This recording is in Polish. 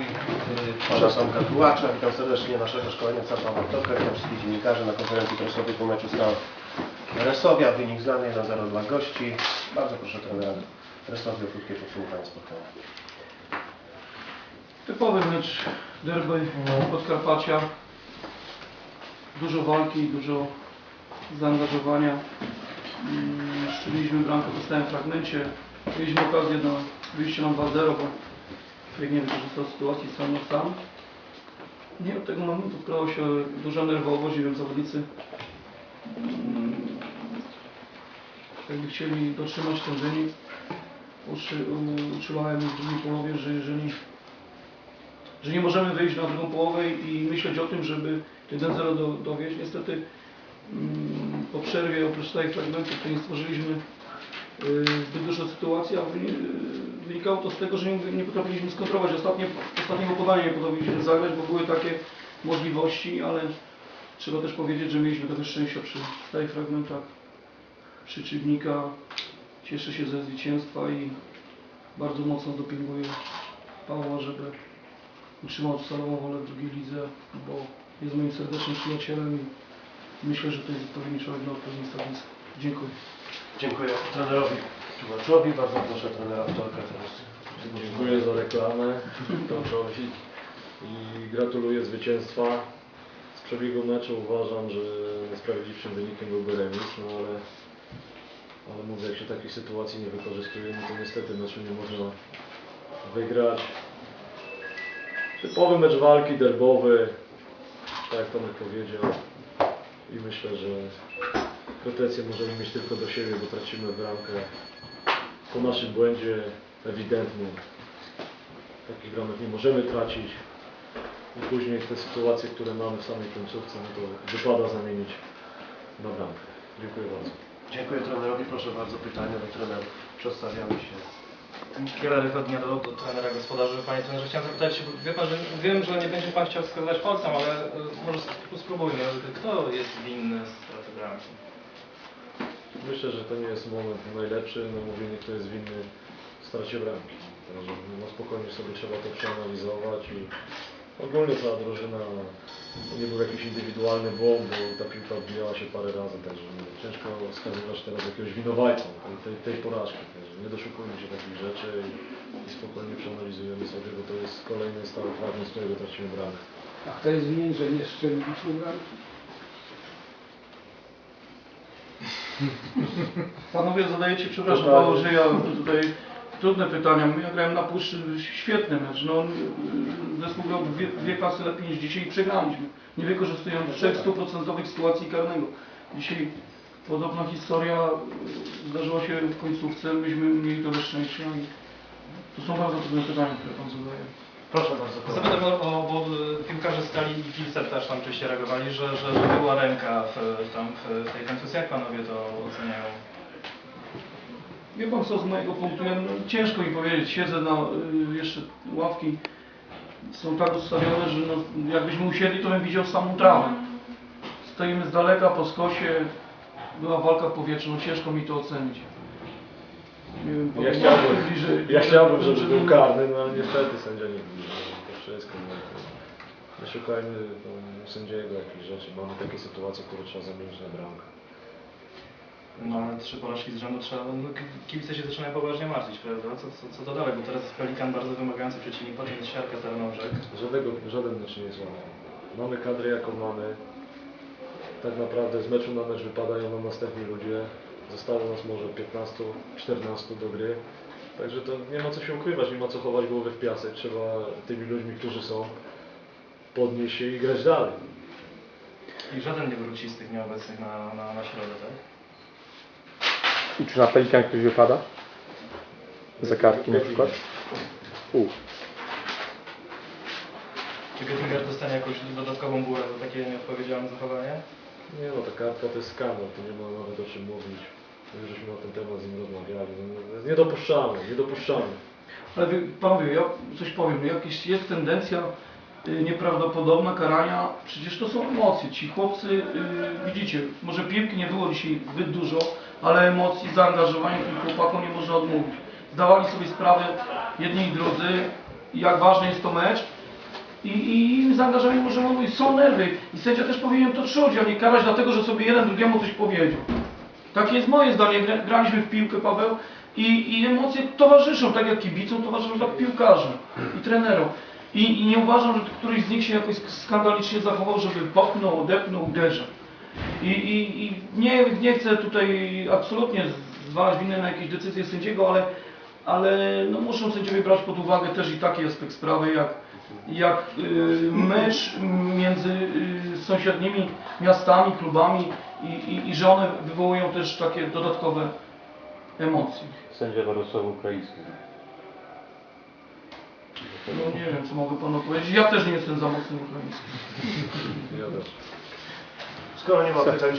y, pana Tomka Tułacza. Witam serdecznie naszego szkolenia Capa Martoka. Witam wszystkich dziennikarzy na konferencji prasowej po meczu Stal Resowia. Wynik znany 1-0 dla gości. Bardzo proszę trenera Resowia o krótkie podsumowanie spotkania. Typowy mecz derby Podkarpacia. Dużo walki, dużo zaangażowania. Mm, Strzeliliśmy bramkę w stałym fragmencie. Mieliśmy okazję na wyjście na 2-0, bo Fryk nie wykorzystał sytuacji sam na sam. Nie od tego momentu wkrała się duża nerwowość, nie wiem, zawodnicy mm, jakby chcieli dotrzymać ten wynik. Uczy, u- uczulałem w drugiej połowie, że jeżeli że nie możemy wyjść na drugą połowę i myśleć o tym, żeby 1-0 do, dowieść. Niestety mm, po przerwie oprócz tych fragmentów to nie stworzyliśmy zbyt dużo sytuacji, a y, wynikało to z tego, że nie, potrafiliśmy skontrolować. Ostatnie, ostatniego podania nie potrafiliśmy zagrać, bo były takie możliwości, ale trzeba też powiedzieć, że mieliśmy trochę szczęścia przy stałych fragmentach przeciwnika. Cieszę się ze zwycięstwa i bardzo mocno dopinguję Pawła, żeby utrzymał salową wolę w drugiej lidze, bo jest moim serdecznym przyjacielem i myślę, że to jest odpowiedni człowiek na odpowiednim stanowisku. Dziękuję. Dziękuję trenerowi Tułaczowi. Bardzo proszę trenera Wtorka teraz. Dziękuję za reklamę i gratuluję zwycięstwa. Z przebiegu meczu uważam, że sprawiedliwszym wynikiem byłby remis, no ale, ale mówię, jak się takiej sytuacji nie wykorzystuje, no to niestety meczu nie można wygrać. Typowy mecz walki, derbowy, tak jak Tomek powiedział i myślę, że pretensje możemy mieć tylko do siebie, bo tracimy bramkę po naszym błędzie ewidentnym. Takich bramek nie możemy tracić. I później te sytuacje, które mamy w samej końcówce, no to wypada zamienić na bramkę. Dziękuję bardzo. Dziękuję trenerowi. Proszę bardzo pytania do trenerów. Przedstawiamy się. Wiele tygodni do, do trenera gospodarzy. Panie trenerze, chciałem zapytać, wie pan, że wiem, że nie będzie pan chciał wskazywać palcem, ale y, może sp- spróbujmy. Kto jest winny straty bramki? Myślę, że to nie jest moment najlepszy na mówienie, kto jest winny stracie bramki. Także no spokojnie sobie trzeba to przeanalizować i ogólnie cała drużyna to nie był jakiś indywidualny błąd, bo ta piłka odbijała się parę razy, także no, ciężko wskazywać teraz jakiegoś winowajcą tej, tej, tej porażki. Także nie doszukujmy się takich rzeczy i, i spokojnie przeanalizujemy sobie, bo to jest kolejny stały fragment, z którego tracimy bramkę. A kto jest winien, że nie strzeliliśmy bramki? Panowie zadajecie, przepraszam. Paweł, że ja tutaj trudne pytania. Ja grałem na puszczy świetny mecz. No, zespół grał dwie, dwie klasy lepiej niż dzisiaj i przegraliśmy. Nie wykorzystując trzech stuprocentowych sytuacji karnego. Dzisiaj podobna historia y, zdarzyła się w końcówce. Myśmy mieli trochę szczęścia i to są bardzo trudne pytania, które Pan zadaje. Proszę bardzo. Zapytam o, o bo y, piłkarze Stali i Pilser też tam oczywiście reagowali, że, że, że była ręka w, tam w tej końcówce. Jak panowie to oceniają? Wie pan co, z mojego punktu, ja, no, ciężko mi powiedzieć, siedzę na y, jeszcze ławki, są tak ustawione, że no, jakbyśmy usiedli, to bym widział samą trawę. Stoimy z daleka po skosie, była walka w powietrzu, no ciężko mi to ocenić. Nie wiem, Ja powiem, chciałbym, bliżej- ja chciałbym, żeby był karny, no ale niestety sędzia nie widzi to wszystko. No, to nie szukajmy no, sędziego jakichś rzeczy. Mamy takie sytuacje, które trzeba zamienić na bramkę. No ale trzy porażki z rzędu trzeba, no, ki- kibice się zaczynają poważnie martwić, prawda? Co, co, co to dalej? Bo teraz jest Pelikan bardzo wymagający przeciwnik, potem jest siarka Tarnobrzeg. Żadnego, żaden mecz nie jest łatwy. Mamy kadrę jaką mamy. Tak naprawdę z meczu na mecz wypadają nam następni ludzie. Zostało nas może 15, 14 do gry. Także to nie ma co się ukrywać, nie ma co chować głowę w piasek. Trzeba tymi ludźmi, którzy są, podnieść się i grać dalej. I żaden nie wróci z tych nieobecnych na, na, na środę, tak? I czy na Pelikan ktoś wypada? Za kartki na przykład? U. Czy Göttinger dostanie jakąś dodatkową górę za takie nieodpowiedzialne zachowanie? Nie no, ta kartka to jest skandal, to nie ma nawet o czym mówić. My żeśmy na ten temat z nim rozmawiali. No, no, jest niedopuszczalne, niedopuszczalne. Ale wy, panowie, ja coś powiem, jakaś jest tendencja y, nieprawdopodobna karania, przecież to są emocje. Ci chłopcy, y, widzicie, może piłki nie było dzisiaj zbyt dużo, ale emocji, zaangażowania tym chłopakom nie można odmówić. Zdawali sobie sprawę jedni i drudzy jak ważny jest to mecz. I, i zaangażowanie możemy mówić, są nerwy. I sędzia też powinien to czuć, a nie karać dlatego, że sobie jeden drugiemu coś powiedział. Takie jest moje zdanie. Gra- Graliśmy w piłkę, Paweł, i, i emocje towarzyszą, tak jak kibicom, towarzyszą tak piłkarzom i trenerom. I, I nie uważam, że któryś z nich się jakoś skandalicznie zachował, żeby popchnął, odepnął, uderzył. I, i, i nie, nie chcę tutaj absolutnie zwalać winę na jakieś decyzje sędziego, ale, ale no muszą sędziowie brać pod uwagę też i taki aspekt sprawy, jak, jak y, mecz między y, sąsiednimi miastami, klubami i, i, i że one wywołują też takie dodatkowe emocje. Sędzia Jarosław Ukraiński. No nie wiem, co mogę panu powiedzieć. Ja też nie jestem za mocny ukraiński. Ja też. Skoro nie ma pytań,